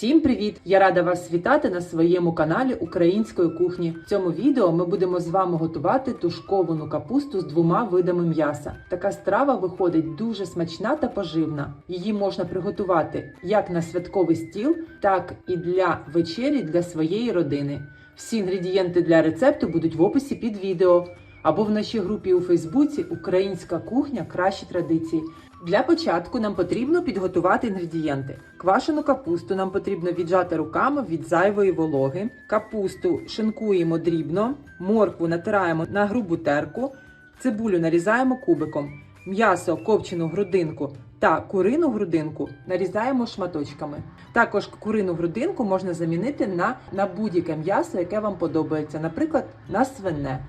Всім привіт! Я рада вас вітати на своєму каналі Української кухні. В цьому відео ми будемо з вами готувати тушковану капусту з двома видами м'яса. Така страва виходить дуже смачна та поживна. Її можна приготувати як на святковий стіл, так і для вечері для своєї родини. Всі інгредієнти для рецепту будуть в описі під відео або в нашій групі у Фейсбуці Українська кухня кращі традиції. Для початку нам потрібно підготувати інгредієнти. Квашену капусту нам потрібно віджати руками від зайвої вологи. Капусту шинкуємо дрібно, моркву натираємо на грубу терку, цибулю нарізаємо кубиком, м'ясо, копчену грудинку та курину грудинку нарізаємо шматочками. Також курину грудинку можна замінити на, на будь-яке м'ясо, яке вам подобається, наприклад, на свине.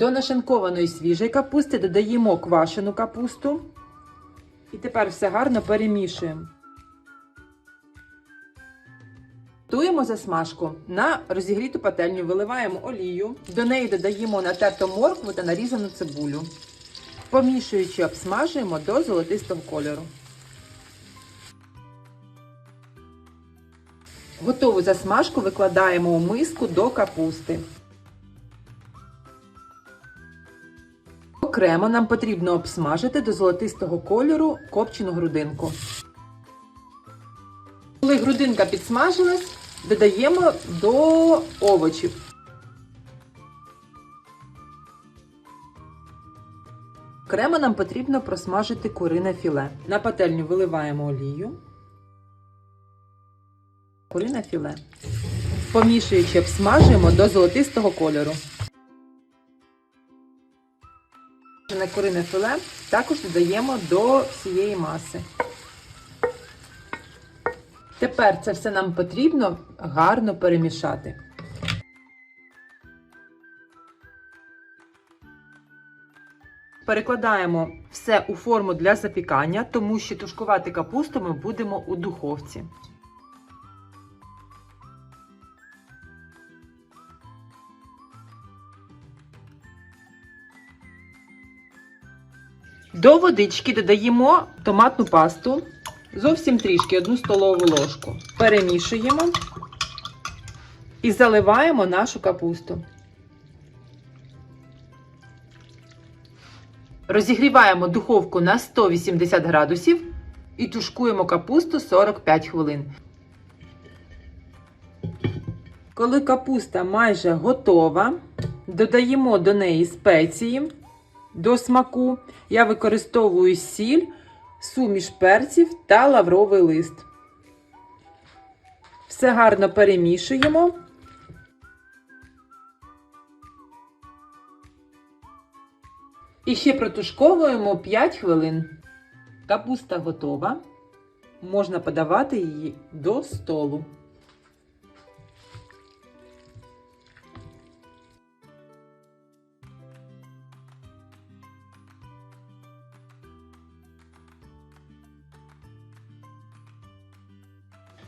До нашинкованої свіжої капусти додаємо квашену капусту. І тепер все гарно перемішуємо. Готуємо засмажку. На розігріту пательню виливаємо олію. До неї додаємо натерту моркву та нарізану цибулю. Помішуючи, обсмажуємо до золотистого кольору. Готову засмажку викладаємо у миску до капусти. Окремо нам потрібно обсмажити до золотистого кольору копчену грудинку. Коли грудинка підсмажилась, додаємо до овочів. Окремо нам потрібно просмажити курине філе. На пательню виливаємо олію. Курине філе. Помішуючи, обсмажуємо до золотистого кольору. На курине філе також додаємо до всієї маси. Тепер це все нам потрібно гарно перемішати. Перекладаємо все у форму для запікання, тому що тушкувати капусту ми будемо у духовці. До водички додаємо томатну пасту, зовсім трішки, одну столову ложку. Перемішуємо і заливаємо нашу капусту. Розігріваємо духовку на 180 градусів і тушкуємо капусту 45 хвилин. Коли капуста майже готова, додаємо до неї спеції до смаку. Я використовую сіль, суміш перців та лавровий лист. Все гарно перемішуємо. І ще протушковуємо 5 хвилин. Капуста готова. Можна подавати її до столу.